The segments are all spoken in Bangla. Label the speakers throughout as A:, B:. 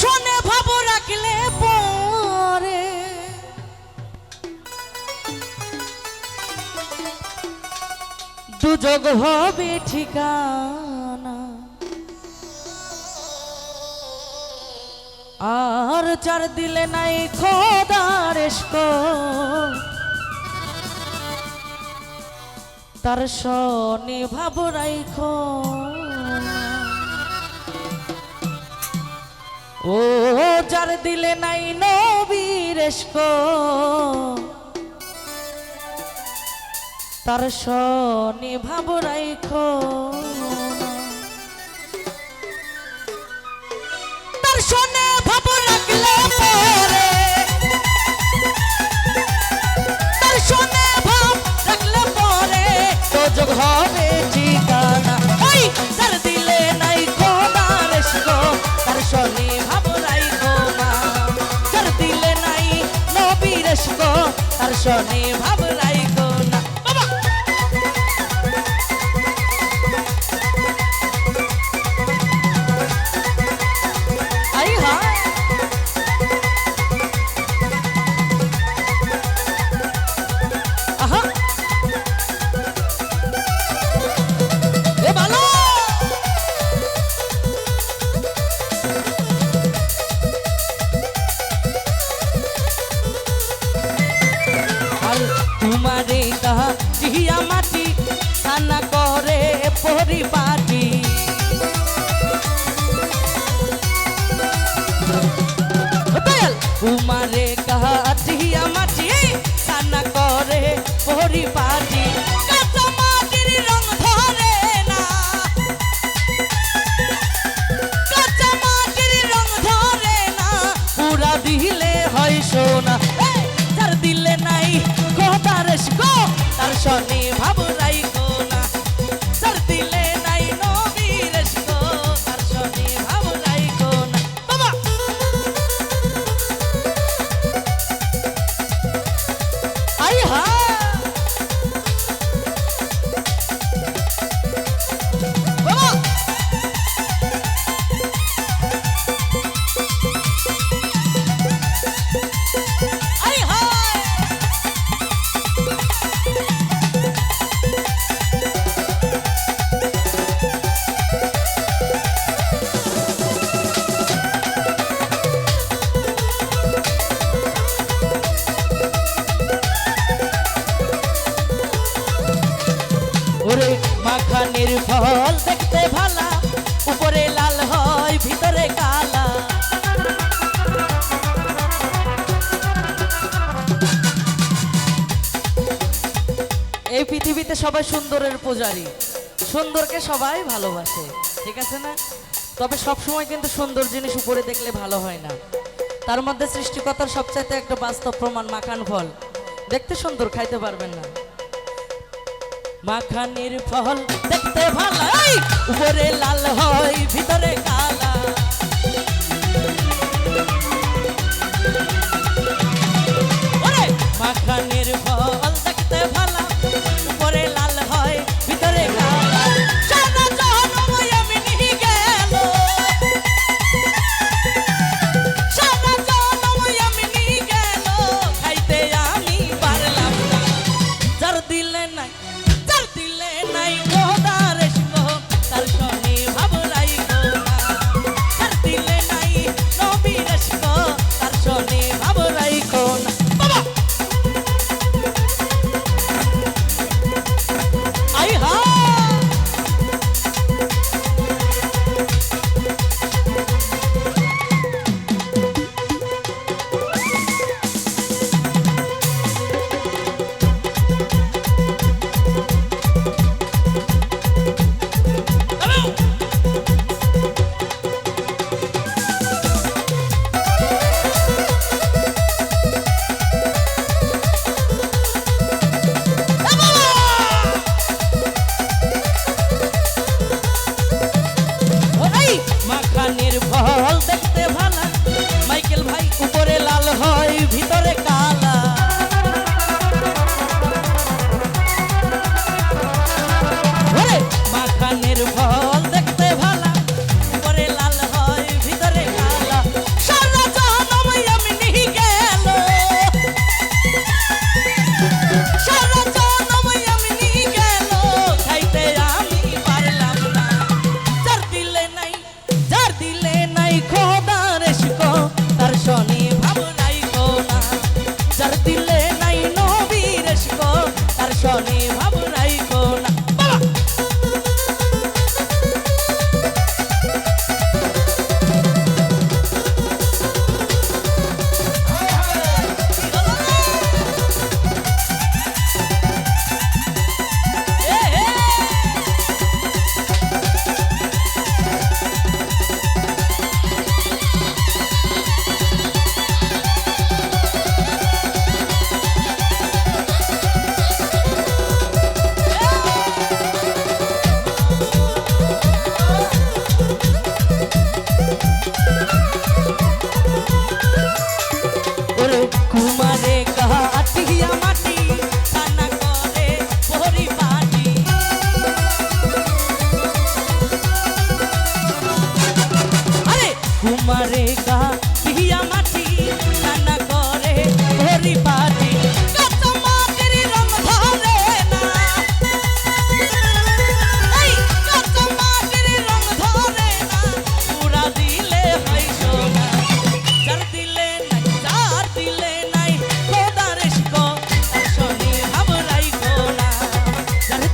A: শোনে ভাব রাখলে পরে। দুযোগ হবে ঠিকানা। আর চার দিলে নাই খোদার তার শনি ভাব রাইখো। ও যার দিলে নাই নবীর এসক তার শনি ভাব তার শনি ভাব তোমারে কাহা জিয়া তার শনি ভাব পৃথিবীতে সবাই সুন্দরের পূজারী। সুন্দরকে সবাই ভালোবাসে, ঠিক আছে না? তবে সব সময় কিন্তু সুন্দর জিনিস উপরে দেখলে ভালো হয় না। তার মধ্যে সৃষ্টিকতার সবচাইতে একটা বাস্তব প্রমাণ মাখান ফল। দেখতে সুন্দর, খাইতে পারবেন না। মাখানির ফল দেখতে ভালো উপরে লাল হয়, ভিতরে কালা।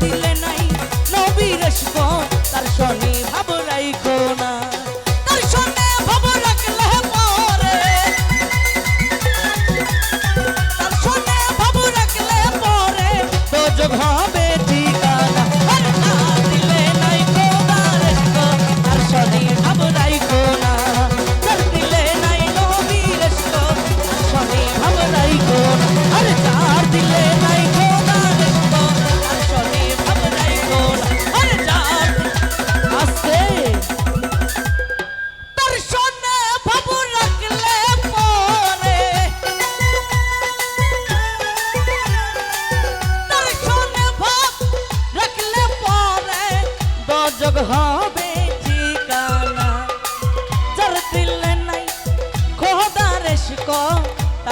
A: দিলে নাই নবীর তার শনি ভাবরাই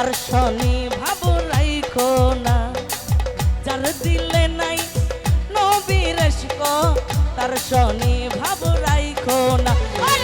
A: আর শনি ভাব রাইখো না। যার দিলে নাই নবীর তার শনি ভাব রাইখো না। আর